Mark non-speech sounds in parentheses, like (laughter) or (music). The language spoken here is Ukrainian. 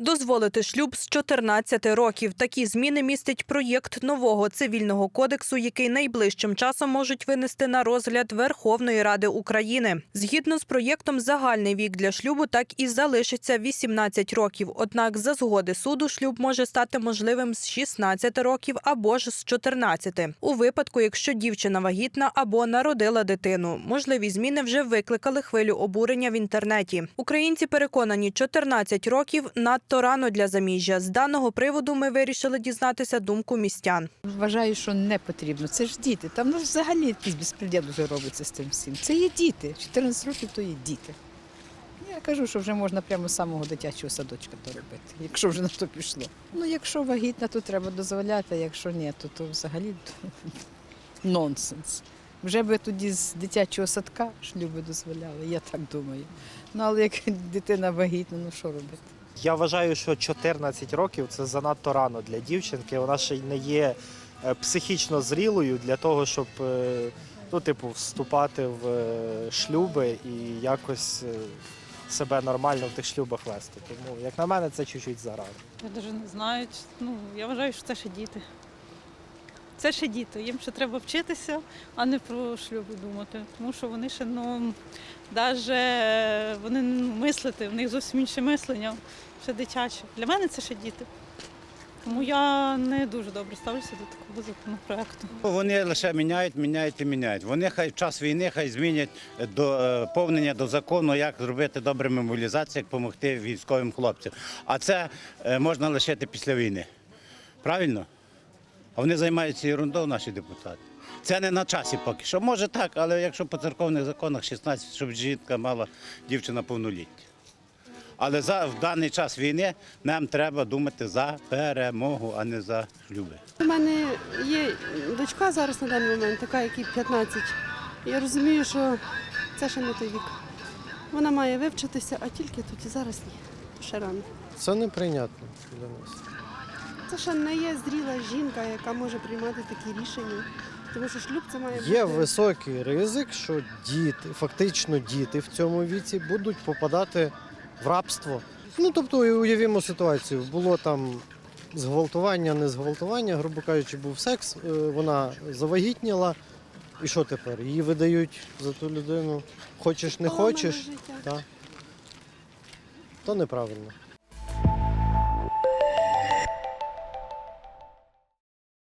Дозволити шлюб з 14 років. Такі зміни містить проєкт нового цивільного кодексу, який найближчим часом можуть винести на розгляд Верховної Ради України. Згідно з проєктом, загальний вік для шлюбу так і залишиться 18 років. Однак, за згоди суду, шлюб може стати можливим з 16 років або ж з 14. У випадку, якщо дівчина вагітна або народила дитину. Можливі зміни вже викликали хвилю обурення в інтернеті. Українці переконані, 14 років надто рано для заміжжя. З даного приводу ми вирішили дізнатися думку містян. Вважаю, що не потрібно. Це ж діти. Там ну, взагалі якийсь безпреділ вже робиться з цим всім. Це є діти. 14 років то є діти. Я кажу, що вже можна прямо з самого дитячого садочка то робити, якщо вже на то пішло. Ну, якщо вагітна, то треба дозволяти, а якщо ні, то, то взагалі (laughs) нонсенс. Вже би тоді з дитячого садка шлюби дозволяли, я так думаю. Ну, але як (laughs) дитина вагітна, ну що робити? Я вважаю, що 14 років це занадто рано для дівчинки. Вона ще й не є е, психічно зрілою для того, щоб е, ну, типу, вступати в е, шлюби і якось себе нормально в тих шлюбах вести. Тому, як на мене, це чуть-чуть зарано. Я навіть не знаю. Ну, я вважаю, що це ще діти. Це ще діти. Їм ще треба вчитися, а не про шлюби думати. Тому що вони ще, ну, навіть вони ну, мислити, в них зовсім інше мислення, ще дитяче. Для мене це ще діти. Тому я не дуже добре ставлюся до такого законопроекту. Вони лише міняють, міняють і міняють. Вони хай в час війни хай змінять до е, повнення до закону, як зробити добру мобілізацію, як допомогти військовим хлопцям. А це е, можна лишити після війни. Правильно? А вони займаються ерундою, наші депутати. Це не на часі поки що. Може так, але якщо по церковних законах 16, щоб жінка мала дівчина повноліття. Але за в даний час війни нам треба думати за перемогу, а не за шлюби. У мене є дочка зараз на даний момент, така, якій 15. Я розумію, що це ще не той вік. Вона має вивчитися, а тільки тут і зараз ні. Ще рано. Це неприйнятно для нас. Це ще не є зріла жінка, яка може приймати такі рішення. Тому що шлюб це має Є високий ризик, що діти, фактично діти в цьому віці будуть попадати в рабство. Ну тобто уявімо ситуацію. Було там зґвалтування, не зґвалтування, грубо кажучи, був секс, е, вона завагітніла. І що тепер? Її видають за ту людину. Хочеш, не хочеш, та. то неправильно.